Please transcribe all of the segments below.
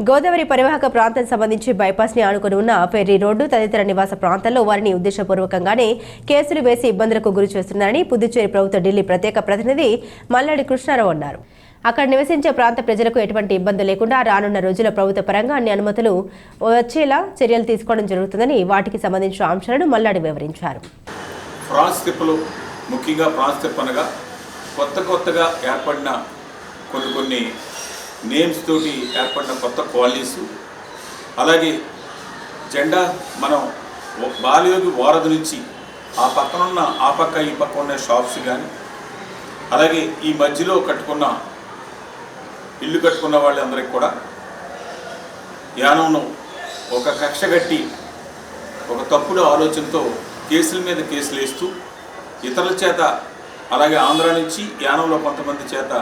గోదావరి పరివాహక ప్రాంతం సంబంధించి బైపాస్ని ఆనుకుని ఉన్న ఫెర్రీ రోడ్డు తదితర నివాస ప్రాంతాల్లో వారిని ఉద్దేశపూర్వకంగానే కేసులు వేసి ఇబ్బందులకు గురి చేస్తున్నారని పుదుచ్చేరి ప్రభుత్వ ఢిల్లీ ప్రత్యేక ప్రతినిధి మల్లాడి కృష్ణారావు అన్నారు. అక్కడ నివసించే ప్రాంత ప్రజలకు ఎటువంటి ఇబ్బంది లేకుండా రానున్న రోజుల ప్రభుత్వ పరంగా అన్ని అనుమతులు వచ్చేలా చర్యలు తీసుకోవడం జరుగుతుందని వాటికి సంబంధించిన అంశాలను మల్లాడి వివరించారు. ఫ్రాన్స్ ముఖ్యంగా ఫ్రాన్స్ కొత్త కొత్తగా ఏర్పడిన కొన్ని కొన్ని నేమ్స్ తోటి ఏర్పడిన కొత్త కాలనీస్ అలాగే జెండా మనం బాలయోగి వారధి నుంచి ఆ పక్కనున్న ఆ పక్క ఈ పక్క ఉన్న షాప్స్ కానీ అలాగే ఈ మధ్యలో కట్టుకున్న ఇల్లు కట్టుకున్న వాళ్ళందరికీ కూడా యానంను ఒక కక్ష కట్టి ఒక తప్పుడు ఆలోచనతో కేసుల మీద కేసులు వేస్తూ ఇతరుల చేత అలాగే ఆంధ్ర నుంచి యానంలో కొంతమంది చేత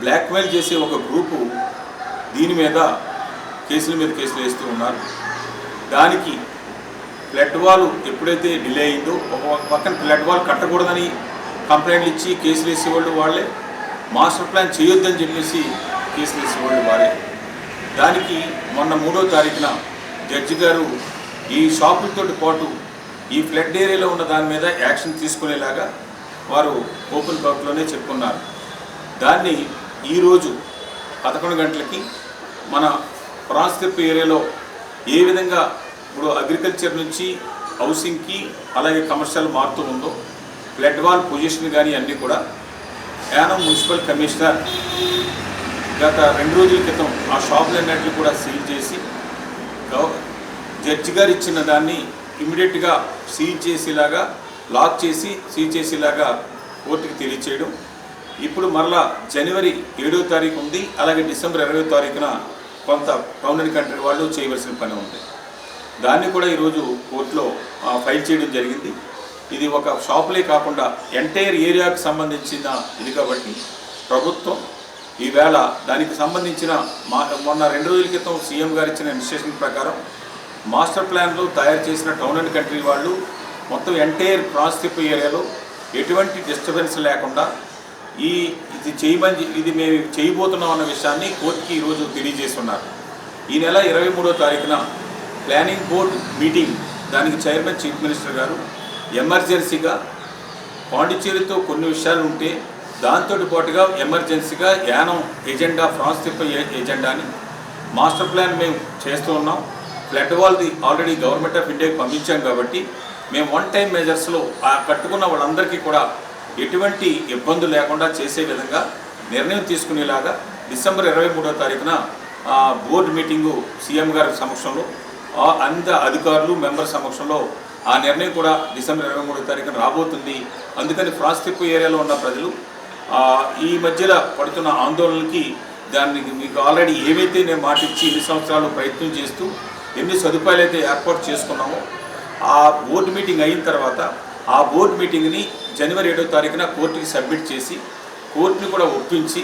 బ్లాక్మెయిల్ చేసే ఒక గ్రూపు దీని మీద కేసుల మీద కేసులు వేస్తూ ఉన్నారు. దానికి ఫ్లడ్ వాల్ ఎప్పుడైతే డిలే అయిందో ఒక పక్కన ఫ్లడ్ వాల్ కట్టకూడదని కంప్లైంట్లు ఇచ్చి కేసులు వేసేవాళ్ళు వాళ్ళే. మాస్టర్ ప్లాన్ చేయొద్దని చెప్పేసి కేసులు వేసేవాళ్ళు వారే. దానికి మొన్న మూడో తారీఖున జడ్జి గారు ఈ షాపులతో పాటు ఈ ఫ్లడ్ ఏరియాలో ఉన్న దాని మీద యాక్షన్ తీసుకునేలాగా వారు ఓపెన్ కోర్టులోనే చెప్పుకున్నారు. దాన్ని ఈరోజు పదకొండు గంటలకి మన ప్రాస్తిప్ ఏరియాలో ఏ విధంగా ఇప్పుడు అగ్రికల్చర్ నుంచి హౌసింగ్కి అలాగే కమర్షియల్ మారుతూ ఉందో ఫ్లడ్ వాల్ పొజిషన్ కానీ అన్నీ కూడా యానం మున్సిపల్ కమిషనర్ గత రెండు రోజుల క్రితం ఆ షాపులన్నింటినీ కూడా సీల్ చేసి జడ్జి గారు ఇచ్చిన దాన్ని ఇమీడియట్గా సీల్ చేసేలాగా లాక్ చేసి సీల్ చేసేలాగా కోర్టుకి తెలియచేయడం ఇప్పుడు మరలా జనవరి ఏడో తారీఖు ఉంది అలాగే డిసెంబర్ ఇరవై తారీఖున కొంత పౌండెడ్ కంట్రీ వాళ్ళు చేయవలసిన పని ఉంది. దాన్ని కూడా ఈరోజు కోర్టులో ఫైల్ చేయడం జరిగింది. ఇది ఒక షాపులే కాకుండా ఎంటైర్ ఏరియాకు సంబంధించిన ఇది కాబట్టి ప్రభుత్వం ఈవేళ దానికి సంబంధించిన మా మొన్న రెండు రోజుల క్రితం సీఎం గారు ఇచ్చిన ఇన్స్ట్రక్షన్ ప్రకారం మాస్టర్ ప్లాన్లో తయారు చేసిన టౌన్ అండ్ కంట్రీ వాళ్ళు మొత్తం ఎంటైర్ ప్రాస్తిప్ ఏరియాలో ఎటువంటి డిస్టర్బెన్స్ లేకుండా ఈ ఇది చేయమని ఇది మేము చేయబోతున్నాం అన్న విషయాన్ని కోర్టుకి ఈరోజు తెలియజేస్తున్నారు. ఈ నెల ఇరవై మూడో తారీఖున ప్లానింగ్ బోర్డ్ మీటింగ్ దానికి చైర్మన్ చీఫ్ మినిస్టర్ గారు ఎమర్జెన్సీగా పాండిచ్చేరితో కొన్ని విషయాలు ఉంటే దాంతో పాటుగా ఎమర్జెన్సీగా యానం ఎజెండా ఫ్రాన్స్ తిప్ప ఎజెండాని మాస్టర్ ప్లాన్ మేము చేస్తూ ఉన్నాం. ఫ్లడ్ వాల్ది ఆల్రెడీ గవర్నమెంట్ ఆఫ్ ఇండియాకి పంపించాం కాబట్టి మేము వన్ టైం మెజర్స్లో ఆ కట్టుకున్న వాళ్ళందరికీ కూడా ఎటువంటి ఇబ్బందులు లేకుండా చేసే విధంగా నిర్ణయం తీసుకునేలాగా డిసెంబర్ ఇరవై మూడో తారీఖున బోర్డు మీటింగు సీఎం గారి సమక్షంలో అంత అధికారులు మెంబర్ సమక్షంలో ఆ నిర్ణయం కూడా డిసెంబర్ ఇరవై మూడో తారీఖున రాబోతుంది. అందుకని ఫ్రాస్తిప్పు ఏరియాలో ఉన్న ప్రజలు ఈ మధ్యలో పడుతున్న ఆందోళనకి దాన్ని మీకు ఆల్రెడీ ఏవైతే నేను మాటిచ్చి ఎన్ని సంవత్సరాలు ప్రయత్నం చేస్తూ ఎన్ని సదుపాయాలు అయితే ఏర్పాటు చేసుకున్నామో ఆ బోర్డు మీటింగ్ అయిన తర్వాత ఆ బోర్డు మీటింగ్ని జనవరి ఏడో తారీఖున కోర్టుకి సబ్మిట్ చేసి కోర్టుని కూడా ఒప్పించి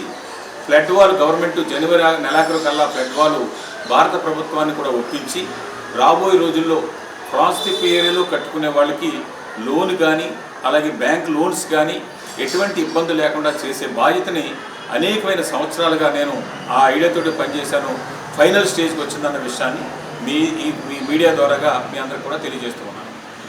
ఫ్లడ్ వాల్ గవర్నమెంట్ జనవరి నెలాఖరు కల్లా ఫ్లడ్ వాల్ భారత ప్రభుత్వాన్ని కూడా ఒప్పించి రాబోయే రోజుల్లో ప్రాస్తిప్ ఏరియాలో కట్టుకునే వాళ్ళకి లోన్ కానీ అలాగే బ్యాంక్ లోన్స్ కానీ ఎటువంటి ఇబ్బంది లేకుండా చేసే బాధ్యతని అనేకమైన సంవత్సరాలుగా నేను ఆ ఐడియాతో పనిచేశాను. ఫైనల్ స్టేజ్కి వచ్చిందన్న విషయాన్ని మీ ఈ మీ మీడియా ద్వారాగా మీ అందరికి కూడా తెలియజేస్తున్నాను.